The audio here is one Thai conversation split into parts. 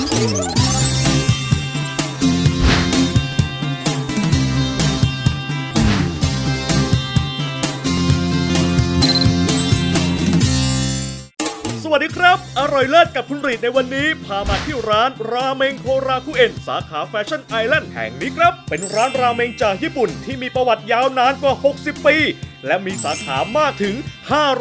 สวัสดีครับ อร่อยเลิศกับคุณรีดในวันนี้ พามาที่ร้านราเมงโคราคุเอ็น สาขาแฟชั่นไอแลนด์แห่งนี้ครับ เป็นร้านราเมงจากญี่ปุ่นที่มีประวัติยาวนานกว่า 60 ปี และมีสาขามากถึง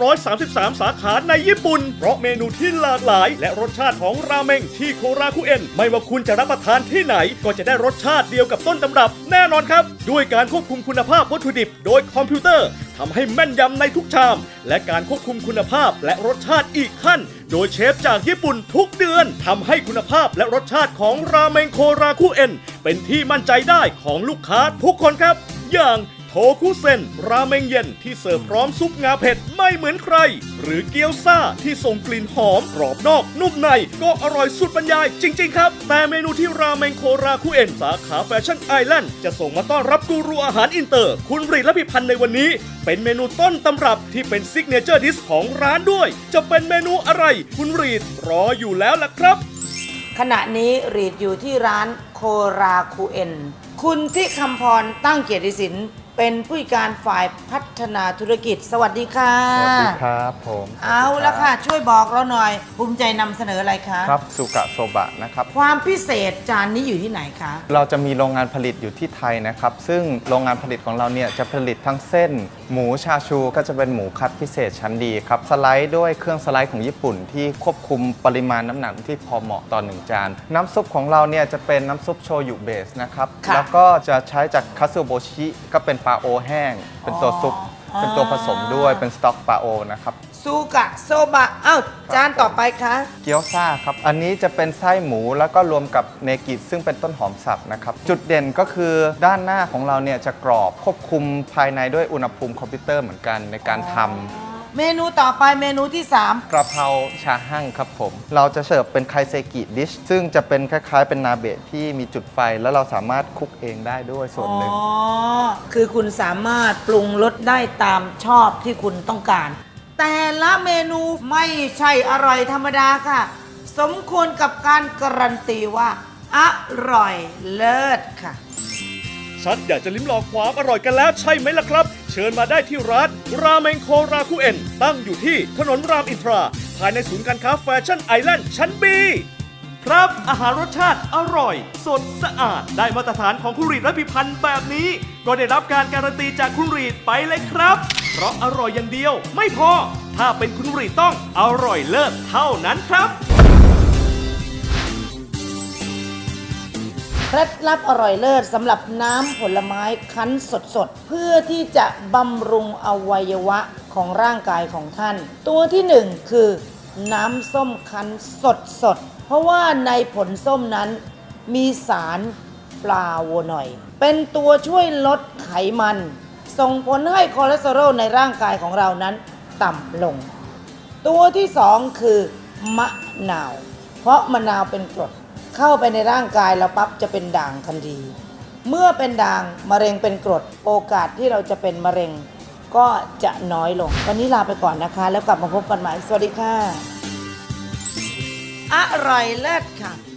533 สาขาในญี่ปุ่น เพราะเมนูที่หลากหลาย และรสชาติของราเมงที่โคราคุเอ็น ไม่ว่าคุณจะรับประทานที่ไหน ก็จะได้รสชาติเดียวกับต้นตำรับ แน่นอนครับ ด้วยการควบคุมคุณภาพวัตถุดิบ โดยคอมพิวเตอร์ทำให้แม่นยำในทุกชาม และการควบคุมคุณภาพและรสชาติอีกขั้น โดยเชฟจากญี่ปุ่นทุกเดือนทำให้คุณภาพและรสชาติของราเมงโคราคุเอ็น เป็นที่มั่นใจได้ของลูกค้าทุกคนครับ อย่าง โทคุเซน ราเมงเย็นที่เสิร์ฟพร้อมซุปงาเผ็ดไม่เหมือนใคร หรือเกี๊ยวซ่าที่ส่งกลิ่นหอมกรอบนอกนุ่มในก็อร่อยสุดบรรยายจริง ๆ ครับ แต่เมนูที่ราเมงโคราคุเอ็นสาขาแฟชั่นไอแลนด์จะส่งมาต้อนรับกูรูอาหารอินเตอร์ คุณรีดและพิพันธ์ในวันนี้ เป็นเมนูต้นตำรับที่เป็นซิกเนเจอร์ดิสของร้านด้วย จะเป็นเมนูอะไร คุณรีดรออยู่แล้วล่ะครับ ขณะนี้รีดอยู่ที่ร้านโคราคูเอ็น คุณที่คำพรตั้งเกียรติศิลป์ เป็นผู้จัดการฝ่ายพัฒนาธุรกิจ สวัสดีค่ะสวัสดีครับผมเอาละค่ะ ช่วยบอกเราหน่อย ภูมิใจนำเสนออะไรคะครับสุกะโซบะนะครับ ความพิเศษจานนี้อยู่ที่ไหนคะ เราจะมีโรงงานผลิตอยู่ที่ไทยนะครับ ซึ่งโรงงานผลิตของเราเนี่ยจะผลิตทั้งเส้น หมูชาชูก็จะเป็นหมูคัดพิเศษชั้นดีครับสไลด์ด้วยเครื่องสไลด์ของญี่ปุ่น ที่ควบคุมปริมาณน้ำหนักที่พอเหมาะต่อหนึ่งจานน้ำซุปของเราเนี่ยจะเป็นน้ำซุปโชยุเบสนะครับค่ะแล้วก็จะใช้จากคาซูโบชิก็เป็นปลาโอแห้ง เป็นตัวซุปอ๋อเป็นตัวผสมด้วยเป็นสต็อกปลาโอนะครับซูกะโซบะเอ้าจานต่อไปคะเกี๊ยวซ่าครับ อันนี้จะเป็นไส้หมูแล้วก็รวมกับเนกิซึ่งเป็นต้นหอมสับนะครับ จุดเด่นก็คือด้านหน้าของเราเนี่ยจะกรอบควบคุมภายในด้วยอุณหภูมิคอมพิวเตอร์เหมือนกันในการทำเมนูต่อไปเมนูที่ 3 กระเพราชาหั่งครับผม เราจะเสิร์ฟเป็นไคเซกิดิชซึ่งจะเป็นคล้ายๆ เป็นนาเบะที่มีจุดไฟ แล้วเราสามารถคลุกเองได้ด้วยส่วนหนึ่งอ๋อ คือคุณสามารถปรุงรสได้ตามชอบที่คุณต้องการ แต่ละเมนูไม่ใช่อร่อยธรรมดาค่ะ สมควรกับการการันตีว่า อร่อยเลิศค่ะชักอยากจะลิ้มลองความอร่อยกันแล้วใช่ไหมล่ะครับ เชิญมาได้ที่ร้าน ราเมงโคราคุเอ็น ตั้งอยู่ที่ถนนรามอินทรา ภายในศูนย์การค้าแฟชั่นไอแลนด์ชั้นบี ครับ อาหารรสชาติอร่อย สดสะอาด ได้มาตรฐานของคุรีดและพิพันธ์แบบนี้ ก็ได้รับการการันตีจากคุรีดไปเลยครับ เพราะอร่อยอย่างเดียว ไม่พอ ถ้าเป็นคุรีดต้องอร่อยเลิศเท่านั้นครับเคล็ดลับอร่อยเลิศสำหรับน้ำผลไม้คั้นสดๆ เพื่อที่จะบำรุงอวัยวะของร่างกายของท่าน ตัวที่หนึ่งคือ น้ำส้มคั้นสดๆเพราะว่าในผลส้มนั้นมีสารฟลาโวนอยด์เป็นตัวช่วยลดไขมัน ส่งผลให้คอเลสเตอรอลในร่างกายของเรานั้นต่ำลง ตัวที่สองคือมะนาว เพราะมะนาวเป็นกรดเข้าไปในร่างกายเราปั๊บจะเป็นด่างทันทีเมื่อเป็นด่างมะเร็งเป็นกรดโอกาสที่เราจะเป็นมะเร็ง ก็จะน้อยลง วันนี้ลาไปก่อนนะคะ แล้วกลับมาพบกันใหม่ สวัสดีค่ะ อร่อยเลิศค่ะ